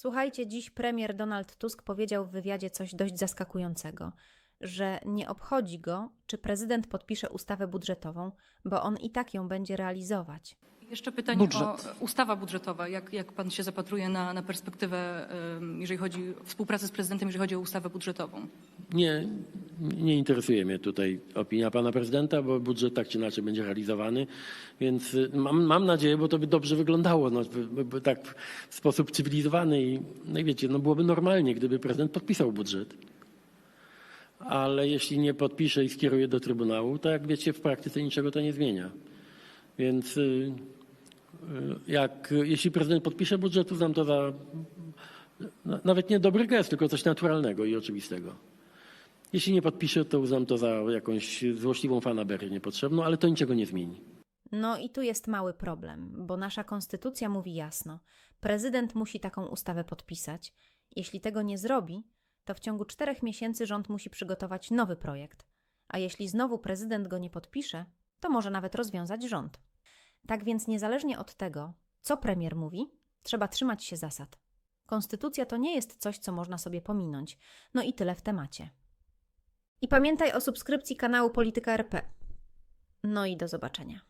Słuchajcie, dziś premier Donald Tusk powiedział w wywiadzie coś dość zaskakującego, że nie obchodzi go, czy prezydent podpisze ustawę budżetową, bo on i tak ją będzie realizować. Jeszcze pytanie Budżet. o ustawa budżetowa. Jak, jak pan się zapatruje na, na perspektywę, jeżeli chodzi o współpracę z prezydentem, jeżeli chodzi o ustawę budżetową? Nie, nie interesuje mnie tutaj opinia pana prezydenta, bo budżet tak czy inaczej będzie realizowany, więc y, mam, mam nadzieję, bo to by dobrze wyglądało, no, by, by, tak w sposób cywilizowany i, no wiecie, no byłoby normalnie, gdyby prezydent podpisał budżet. Ale jeśli nie podpisze i skieruje do Trybunału, to jak wiecie, w praktyce niczego to nie zmienia. Więc y, y, jak, jeśli prezydent podpisze budżet, uznam to za na- nawet nie dobry gest, tylko coś naturalnego i oczywistego. Jeśli nie podpiszę, to uznam to za jakąś złośliwą fanaberię niepotrzebną, ale to niczego nie zmieni. No i tu jest mały problem, bo nasza konstytucja mówi jasno: prezydent musi taką ustawę podpisać. Jeśli tego nie zrobi, to w ciągu czterech miesięcy rząd musi przygotować nowy projekt. A jeśli znowu prezydent go nie podpisze, to może nawet rozwiązać rząd. Tak więc, niezależnie od tego, co premier mówi, trzeba trzymać się zasad. Konstytucja to nie jest coś, co można sobie pominąć. No i tyle w temacie. I pamiętaj o subskrypcji kanału Polityka RP. No i do zobaczenia.